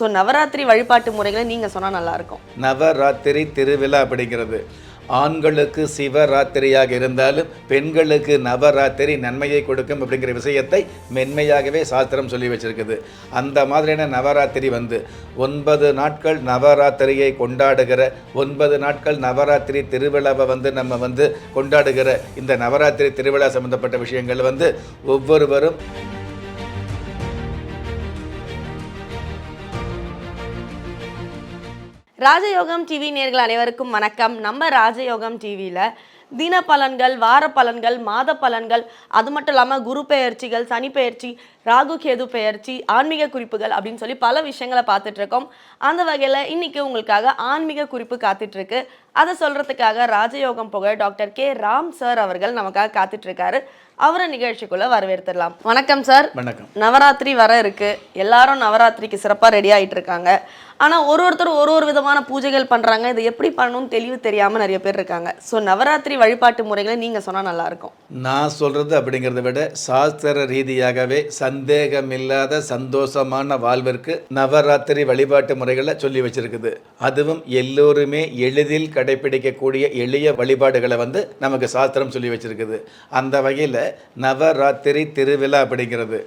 So Navaratri வழிபாட்டு முறைகளை நீங்கள் சொன்னால் நல்லாயிருக்கும். நவராத்திரி திருவிழா அப்படிங்கிறது. ஆண்களுக்கு சிவராத்திரியாக இருந்தாலும் பெண்களுக்கு நவராத்திரி நன்மையை கொடுக்கும் அப்படிங்கிற விஷயத்தை மென்மையாகவே சாஸ்திரம் சொல்லி வச்சிருக்குது. அந்த மாதிரியான நவராத்திரி வந்து ஒன்பது நாட்கள் நவராத்திரியை கொண்டாடுகிற ஒன்பது நாட்கள் நவராத்திரி திருவிழாவை வந்து நம்ம வந்து கொண்டாடுகிற இந்த நவராத்திரி திருவிழா சம்பந்தப்பட்ட விஷயங்கள் வந்து ஒவ்வொருவரும் ராஜயோகம் டிவி நேர்கள் அனைவருக்கும் வணக்கம். நம்ம ராஜயோகம் டிவியில் தின பலன்கள் வார பலன்கள் மாத பலன்கள் அது மட்டும் இல்லாமல் குரு பெயர்ச்சிகள் சனி பெயர்ச்சி ராகு கேது பெயர்ச்சி ஆன்மீக குறிப்புகள் அப்படின்னு சொல்லி பல விஷயங்களை பார்த்துட்டு இருக்கோம். அந்த வகையில் இன்னைக்கு உங்களுக்காக ஆன்மீக குறிப்பு காத்துட்டு இருக்கு. அதை சொல்றதுக்காக ராஜயோகம் புகழ் டாக்டர் கே. ராம் சார் அவர்கள் நமக்காக காத்துட்டு இருக்காரு. அவரை நிகழ்ச்சிக்குள்ள வரவேற்றுடலாம் வணக்கம் சார். வணக்கம். நவராத்திரி வர இருக்கு. எல்லாரும் நவராத்திரிக்கு சிறப்பாக ரெடி ஆயிட்டு இருக்காங்க. ஆனால் ஒரு ஒருத்தர் ஒரு ஒரு விதமான பூஜைகள் பண்ணுறாங்க இதை எப்படி பண்ணணும்னு தெளிவு தெரியாமல் நிறைய பேர் இருக்காங்க. ஸோ நவராத்திரி வழிபாட்டு முறைகளை நீங்கள் சொன்னால் நல்லாயிருக்கும். நான் சொல்கிறது அப்படிங்கிறத விட சாஸ்திர ரீதியாகவே சந்தேகமில்லாத சந்தோஷமான வாழ்விற்கு நவராத்திரி வழிபாட்டு முறைகளை சொல்லி வச்சிருக்குது. அதுவும் எல்லோருமே எளிதில் கடைபிடிக்கக்கூடிய எளிய வழிபாடுகளை வந்து நமக்கு சாஸ்திரம் சொல்லி வச்சிருக்குது. அந்த வகையில் நவராத்திரி திருவிழா அப்படிங்கிறது.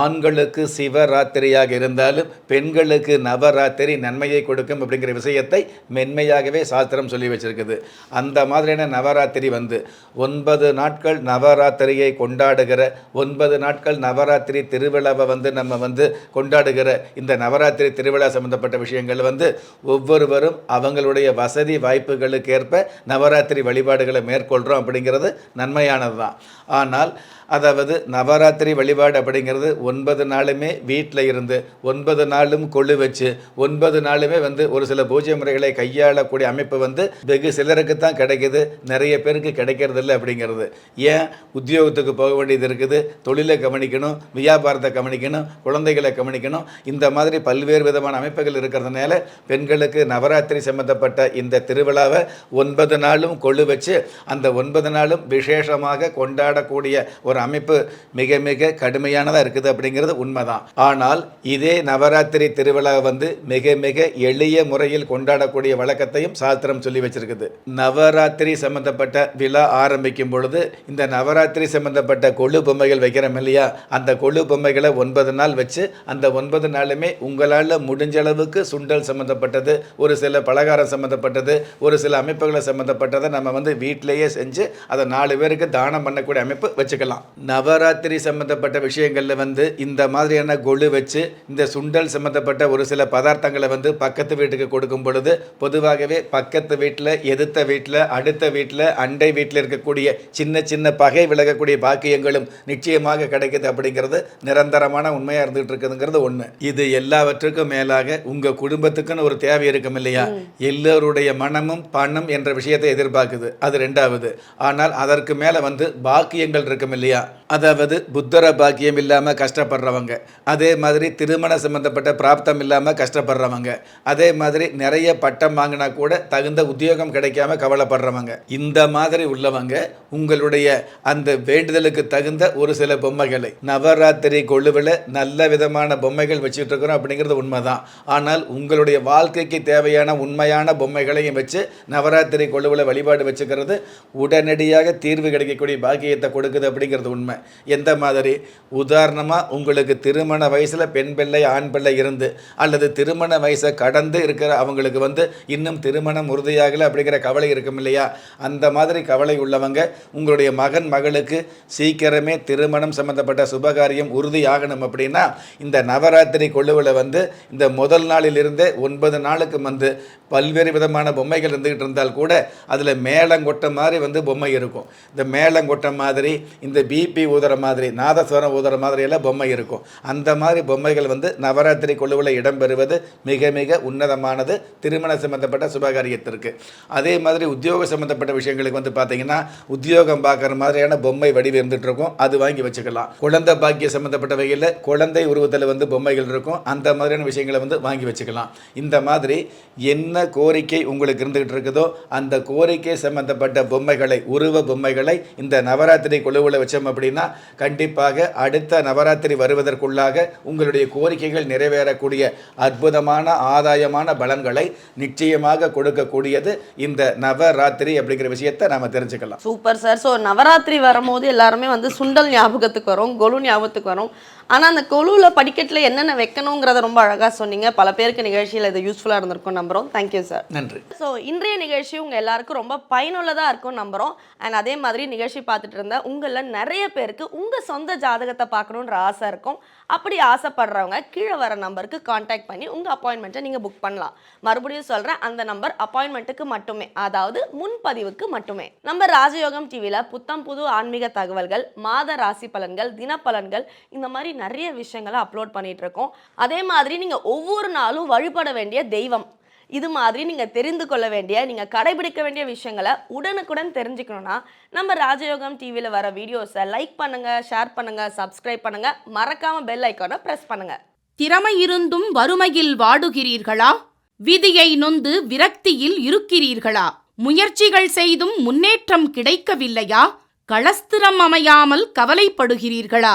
ஆண்களுக்கு சிவராத்திரியாக இருந்தாலும் பெண்களுக்கு நவராத்திரி நன்மையை கொடுக்கும் அப்படிங்கிற விஷயத்தை மென்மையாகவே சாஸ்திரம் சொல்லி வச்சுருக்குது. அந்த மாதிரியான நவராத்திரி வந்து ஒன்பது நாட்கள் நவராத்திரியை கொண்டாடுகிற ஒன்பது நாட்கள் நவராத்திரி திருவிழாவை வந்து நம்ம வந்து கொண்டாடுகிற இந்த நவராத்திரி திருவிழா சம்பந்தப்பட்ட விஷயங்கள் வந்து ஒவ்வொருவரும் அவங்களுடைய வசதி வாய்ப்புகளுக்கேற்ப நவராத்திரி வழிபாடுகளை மேற்கொள்கிறோம் அப்படிங்கிறது நன்மையானது தான் ஆனால் அதாவது நவராத்திரி வழிபாடு அப்படிங்கிறது ஒன்பது நாளுமே வீட்டில் இருந்து ஒன்பது நாளும் கொள்ளு வச்சு ஒன்பது நாளுமே வந்து ஒரு சில பூஜை முறைகளை கையாளக்கூடிய அமைப்பு வந்து வெகு சிலருக்கு தான் கிடைக்குது. நிறைய பேருக்கு கிடைக்கிறது இல்லை அப்படிங்கிறது. ஏன்? உத்தியோகத்துக்கு போக வேண்டியது இருக்குது. தொழிலை கவனிக்கணும் வியாபாரத்தை கவனிக்கணும் குழந்தைகளை கவனிக்கணும். இந்த மாதிரி பல்வேறு விதமான அமைப்புகள் இருக்கிறதுனால பெண்களுக்கு நவராத்திரி சம்பந்தப்பட்ட இந்த திருவிழாவை ஒன்பது நாளும் கொள்ளு வச்சு அந்த ஒன்பது நாளும் விசேஷமாக கொண்டாடக்கூடிய ஒரு அமைப்பு மிக மிக கடுமையானதாக இருக்குது அப்படிங்கிறது உண்மைதான். ஆனால் இதே நவராத்திரி திருவிழா வந்து மிக மிக எளிய முறையில் கொண்டாடக்கூடிய வழக்கத்தையும் சாஸ்திரம் சொல்லி வச்சிருக்குது. நவராத்திரி சம்பந்தப்பட்ட விழா ஆரம்பிக்கும் பொழுது இந்த நவராத்திரி சம்பந்தப்பட்ட கொழு பொம்மைகள் வைக்கிறோம் இல்லையா? அந்த கொழு பொம்மைகளை ஒன்பது நாள் வச்சு அந்த ஒன்பது நாளுமே உங்களால் முடிஞ்ச அளவுக்கு சுண்டல் சம்மந்தப்பட்டது ஒரு சில பலகாரம் சம்மந்தப்பட்டது ஒரு சில அமைப்புகளை சம்மந்தப்பட்டதை நம்ம வந்து வீட்டிலேயே செஞ்சு அதை நாலு பேருக்கு தானம் பண்ணக்கூடிய அமைப்பு வச்சுக்கலாம். நவராத்திரி சம்மந்தப்பட்ட விஷயங்களில் வந்து இந்த மாதிரியான கொழு வச்சு இந்த சுண்டல் சம்மந்தப்பட்ட ஒரு சில பதார்த்தங்களை வந்து பக்கத்து வீட்டுக்கு கொடுக்கும் பொழுது பொதுவாகவே பக்கத்து வீட்டில் எதிர்த்த வீட்டில் அடுத்த வீட்டில் அண்டை வீட்டில் இருக்கக்கூடிய சின்ன சின்ன பகை விலகக்கூடிய பாக்கியங்களும் நிச்சயமாக கிடைக்குது அப்படிங்கிறது நிரந்தரமான உண்மையாக இருந்துகிட்டு இருக்குதுங்கிறது ஒன்று இது எல்லாவற்றுக்கும் மேலாக உங்கள் குடும்பத்துக்குன்னு ஒரு தேவை இருக்கும் இல்லையா? எல்லோருடைய மனமும் பணம் என்ற விஷயத்தை எதிர்பார்க்குது. அது ரெண்டாவது. ஆனால் அதற்கு மேலே வந்து பாக்கியங்கள் இருக்கும் இல்லையா? அதாவது புத்தர பாக்கியம் இல்லாமல் கஷ்டப்படுறவங்க. அதே மாதிரி திருமண சம்பந்தப்பட்ட பிராப்தம் இல்லாமல் கஷ்டப்படுறவங்க. அதே மாதிரி நிறைய பட்டம் வாங்கினா கூட தகுந்த உத்தியோகம் கிடைக்காம கவலைப்படுறவங்க. இந்த மாதிரி உள்ளவங்க உங்களுடைய அந்த வேண்டுதலுக்கு தகுந்த ஒரு சில பொம்மைகளை நவராத்திரி கொழுவில் நல்ல விதமான பொம்மைகள் வச்சுட்டு இருக்கிறோம் அப்படிங்கிறது உண்மைதான். ஆனால் உங்களுடைய வாழ்க்கைக்கு தேவையான உண்மையான பொம்மைகளையும் வச்சு நவராத்திரி கொழுவில் வழிபாடு வச்சுக்கிறது உடனடியாக தீர்வு கிடைக்கக்கூடிய பாக்கியத்தை கொடுக்குது அப்படிங்கிறது உண்மை. எந்த மாதிரி? உதாரணமாக உங்களுக்கு திருமண வயசில் பெண் பிள்ளை ஆண் பிள்ளை இருந்து அல்லது திருமண வயசை கடந்து இருக்கிற அவங்களுக்கு வந்து இன்னும் திருமணம் உறுதியாகலை அப்படிங்கிற கவலை இருக்கும் இல்லையா? அந்த மாதிரி கவலை உள்ளவங்க உங்களுடைய மகன் மகளுக்கு சீக்கிரமே திருமணம் சம்பந்தப்பட்ட சுபகாரியம் உறுதியாகணும் அப்படின்னா இந்த நவராத்திரி கொழுவில் வந்து இந்த முதல் நாளிலிருந்தே ஒன்பது நாளுக்கு வந்து பல்வேறு விதமான பொம்மைகள் இருந்துகிட்டு இருந்தால் கூட அதில் மேளங்கொட்ட மாதிரி வந்து பொம்மை இருக்கும். இந்த மேளங்கொட்ட மாதிரி இந்த பிபி ஊதுற மாதிரி நாதஸ்வரம் ஊதுற மாதிரியெல்லாம் பொம்மை இருக்கும். அந்த மாதிரி பொம்மைகள் வந்து நவராத்திரி குழுவில் இடம்பெறுவது மிக மிக உன்னதமானது. திருமண சம்பந்தப்பட்ட சுபகாரியத்திற்கு. அதே மாதிரி உத்தியோக சம்பந்தப்பட்ட விஷயங்களுக்கு வந்து பார்த்தீங்கன்னா உத்தியோகம் பார்க்குற மாதிரியான பொம்மை வடிவு இருந்துகிட்ருக்கும் அது வாங்கி வச்சுக்கலாம். குழந்தை பாக்கிய சம்பந்தப்பட்ட வகையில் குழந்தை உருவத்தில் வந்து பொம்மைகள் இருக்கும். அந்த மாதிரியான விஷயங்களை வந்து வாங்கி வச்சுக்கலாம். இந்த மாதிரி என்ன என்ன கோரிக்கை உங்களுக்கு இருந்துகிட்டு இருக்குதோ அந்த கோரிக்கை சம்பந்தப்பட்ட பொம்மைகளை உருவ பொம்மைகளை இந்த நவராத்திரி குழுவில் வச்சோம் அப்படின்னா கண்டிப்பாக அடுத்த நவராத்திரி வருவதற்குள்ளாக உங்களுடைய கோரிக்கைகள் நிறைவேறக்கூடிய அற்புதமான ஆதாயமான பலன்களை நிச்சயமாக கொடுக்கக்கூடியது இந்த நவராத்திரி அப்படிங்கிற விஷயத்தை நாம தெரிஞ்சுக்கலாம். Super sir. ஸோ நவராத்திரி வரும்போது எல்லாருமே வந்து சுண்டல் ஞாபகத்துக்கு வரும் கொலு ஞாபகத்துக்கு வரும். ஆனால் அந்த கொலுவில் படிக்கட்டில் என்னென்ன வைக்கணுங்கிறத ரொம்ப அழகாக சொன்னீங்க. பல பேருக்கு நிகழ்ச்சியில் இது யூஸ்ஃபுல்லாக இருந்திருக்கும் நம்புகிறோம் தேங்க்யூ சார் நன்றி. ஸோ இன்றைய நிகழ்ச்சி உங்கள் எல்லாருக்கும் ரொம்ப பயனுள்ளதாக இருக்கும் நம்புகிறோம் அண்ட் அதே மாதிரி நிகழ்ச்சி பார்த்துட்டு இருந்த உங்களில் நிறைய பேருக்கு உங்கள் சொந்த ஜாதகத்தை பார்க்கணுன்ற ஆசை இருக்கும். அப்படி ஆசைப்படுறவங்க கீழே வர நம்பருக்கு காண்டாக்ட் பண்ணி உங்கள் அப்பாயின்மெண்ட்டை நீங்கள் புக் பண்ணலாம். மறுபடியும் சொல்கிறேன் அந்த நம்பர் அப்பாயின்மெண்ட்டுக்கு மட்டுமே. அதாவது முன்பதிவுக்கு மட்டுமே. நம்ம ராஜயோகம் டிவியில் புத்தம் புது ஆன்மீக தகவல்கள் மாத ராசி பலன்கள் தினப்பலன்கள் இந்த மாதிரி நிறைய விஷயங்களை அப்லோட் பண்ணிட்டு இருக்கோம் அதே மாதிரி நீங்கள் ஒவ்வொரு நாளும் வழிபட வேண்டிய தெய்வம். இது மாதிரி நீங்கள் தெரிந்து கொள்ள வேண்டிய நீங்கள் கடைபிடிக்க வேண்டிய விஷயங்களை உடனுக்குடன் தெரிஞ்சுக்கணும்னா நம்ம ராஜயோகம் டிவியில் வர வீடியோஸை லைக் பண்ணுங்கள் ஷேர் பண்ணுங்கள் சப்ஸ்கிரைப் பண்ணுங்கள் மறக்காமல் பெல் ஐக்கானை ப்ரெஸ் பண்ணுங்கள் திறமை இருந்தும் வறுமையில் வாடுகிறீர்களா? விதியை நொந்து விரக்தியில் இருக்கிறீர்களா? முயற்சிகள் செய்தும் முன்னேற்றம் கிடைக்கவில்லையா? களஸ்திரம் அமையாமல் கவலைப்படுகிறீர்களா?